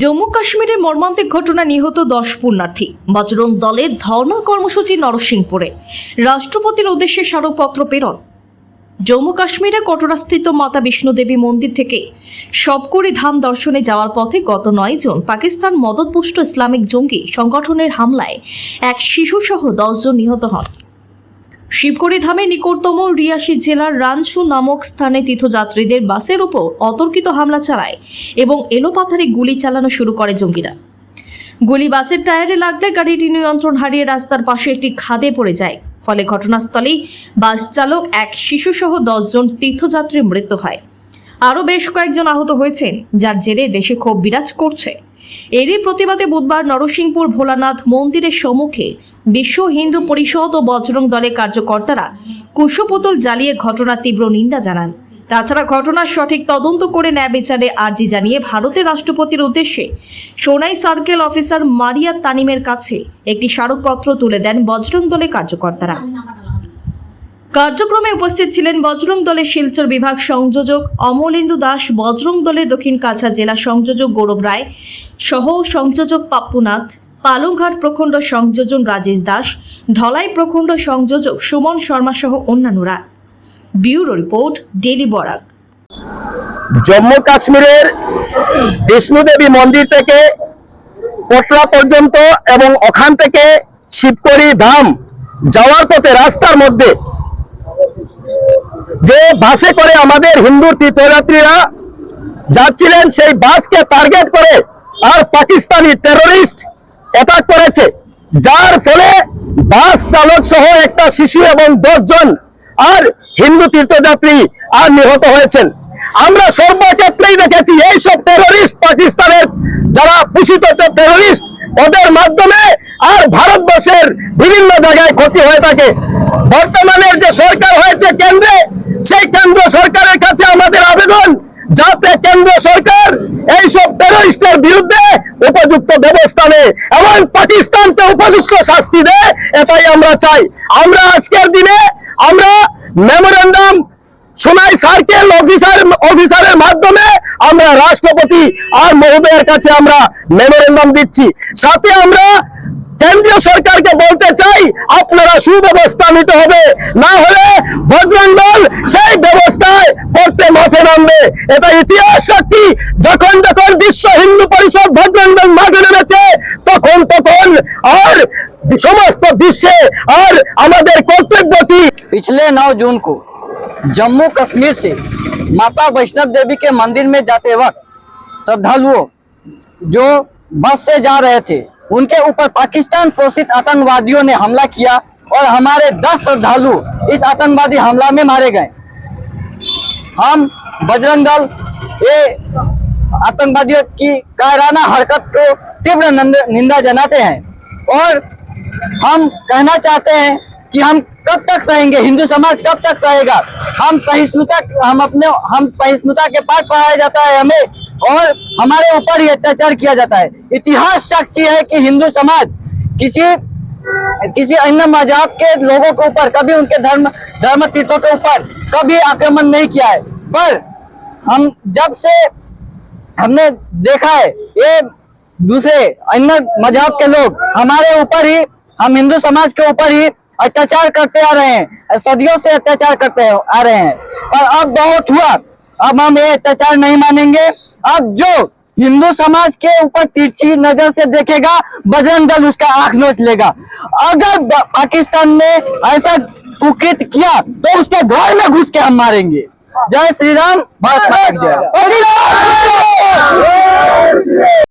জম্মু কাশ্মীরে মর্মান্তিক ঘটনা নিহত দশ পুণ্যার্থী। বজরং দলের ধর্ণা কর্মসূচি নরসিংপুরে। রাষ্ট্রপতির উদ্দেশ্যে স্মারকপত্র প্রেরণ। জম্মু কাশ্মীরে কটরাস্থিত মাতা বিষ্ণুদেবী মন্দির থেকে সবকরি ধাম দর্শনে যাওয়ার পথে গত নয় জন পাকিস্তান মদতপুষ্ট ইসলামিক জঙ্গি সংগঠনের হামলায় এক শিশুসহ দশজন নিহত হন। শিবকড়ি ধামে নিকটতম রিয়াসি জেলার রানসু নামক স্থানে তীর্থযাত্রীদের বাসের উপর অতর্কিত হামলা চালায় এবং এলোপাথারি গুলি চালানো শুরু করে জঙ্গিরা। গুলি বাসের টায়ারে লাগলে গাড়িটি নিয়ন্ত্রণ হারিয়ে রাস্তার পাশে একটি খাদে পড়ে যায়। ফলে ঘটনাস্থলেই বাস চালক, এক শিশুসহ দশজন তীর্থযাত্রীর মৃত্যু হয়। আরও বেশ কয়েকজন আহত হয়েছেন, যার জেরে দেশে ক্ষোভ বিরাজ করছে। এরই প্রতিবাদে বুধবার নরসিংপুর ভোলানাথ মন্দিরের সম্মুখে বিশ্ব হিন্দু পরিষদ ও বজরং দলের কার্যকর্তারা কুশপুতল জ্বালিয়ে ঘটনার তীব্র নিন্দা জানান। তাছাড়া ঘটনার সঠিক তদন্ত করে ন্যায় বিচারে আর্জি জানিয়ে ভারতের রাষ্ট্রপতির উদ্দেশ্যে সোনাই সার্কেল অফিসার মারিয়া তানিমের কাছে একটি স্মারকপত্র তুলে দেন বজরং দলের কার্যকর্তারা। কার্যক্রমে উপস্থিত ছিলেন বজরং দলের শিলচর বিভাগ সংযোজক অমলেন্দু দাস, বজরং দলের দক্ষিণ কাছা জেলা সংযোজক গৌরব রায় সহ সংযোজক পাপ্পুনাথ পালংঘাট প্রখণ্ড সংযোজন রাজেশ দাস, ধলাই প্রখণ্ড সংযোজক সুমন শর্মা সহ অন্যান্যরা। Bureau report daily Barak. Jammu কাশ্মীরের বিষ্ণুদেবী মন্দির থেকে পটরা পর্যন্ত এবং ওখান থেকে শিবকড়ি ধাম যাওয়ার পথে রাস্তার মধ্যে যে বাসে করে আমাদের হিন্দু তীর্থযাত্রীরা যাচ্ছিলেন, সেই বাসকে টার্গেট করে আর পাকিস্তানি টেররিস্ট অ্যাটাক করেছে। যার ফলে বাস চালক সহ একটা শিশু এবং জন আর হিন্দু তীর্থযাত্রী আর নিহত হয়েছেন। আমরা সর্বক্ষেত্রেই দেখেছি, এইসব টেররিস্ট পাকিস্তানের যারা পুষিত টেররিস্ট ওদের মাধ্যমে আর ভারতবর্ষের বিভিন্ন জায়গায় ক্ষতি হয়ে থাকে। বর্তমানের যে সরকার হয়েছে কেন্দ্রে, সেই কেন্দ্র সরকারের কাছে আমাদের আবেদন যাতে কেন্দ্র সরকার এইসব টেররিস্টের বিরুদ্ধে উপযুক্ত ব্যবস্থা নেয় এবং পাকিস্তানকে উপযুক্ত শাস্তি দেয়, এটাই আমরা চাই। আমরা আজকের দিনে আমরা মেমোরেন্ডাম সোনাই সার্কেল অফিসার অফিসারের মাধ্যমে আমরা রাষ্ট্রপতি আর মহোদয়ের কাছে আমরা মেমোরেন্ডাম দিচ্ছি। সাথে আমরা কেন্দ্রীয় সরকারকে বলতে চাই আপনারা সুব্যবস্থা নিতে হবে না হলে বজরং দল সেই ব্যবস্থায় করতে মাঠে নামবে এটা ইতিহাস সাক্ষী যখন যখন বিশ্ব হিন্দু পরিষদ বজরং দল মাঠে নেমেছে তখন তখন আর সমস্ত বিশ্বে আর আমাদের কর্তব্য কি पिछले 9 जून को जम्मू कश्मीर से माता वैष्णव देवी के मंदिर में जाते वक्त श्रद्धालुओं जो बस से जा रहे थे उनके ऊपर पाकिस्तान पोषित आतंकवादियों ने हमला किया और हमारे 10 श्रद्धालु इस आतंकवादी हमला में मारे गए। हम बजरंग दल, ये आतंकवादियों की कायराना हरकत को तीव्र निंदा जनाते हैं और हम कहना चाहते हैं कि हम कब तक सहेंगे? हिंदू समाज कब तक सहेगा? हम सहिष्णुता हम अपने हम सहिष्णुता के पाठ पढ़ाया जाता है, हमें और हमारे ऊपर ही अत्याचार किया जाता है। इतिहास साक्षी है कि हिंदू समाज किसी किसी अन्य मज़हब के लोगों के ऊपर, कभी उनके धर्म धर्म तीर्थों के ऊपर कभी आक्रमण नहीं किया है। पर हम, जब से हमने देखा है, ये दूसरे अन्य मज़हब के लोग हमारे ऊपर ही, हम हिंदू समाज के ऊपर ही अत्याचार करते आ रहे हैं, सदियों से अत्याचार करते आ रहे हैं। और अब बहुत हुआ। अब हम ये अत्याचार नहीं मानेंगे। अब जो हिंदू समाज के ऊपर तिरछी नज़र से देखेगा, बजरंग दल उसका आँख नोच लेगा। अगर पाकिस्तान ने ऐसा कुकृत किया तो उसके घर में घुस के हम मारेंगे। जय श्री राम भारत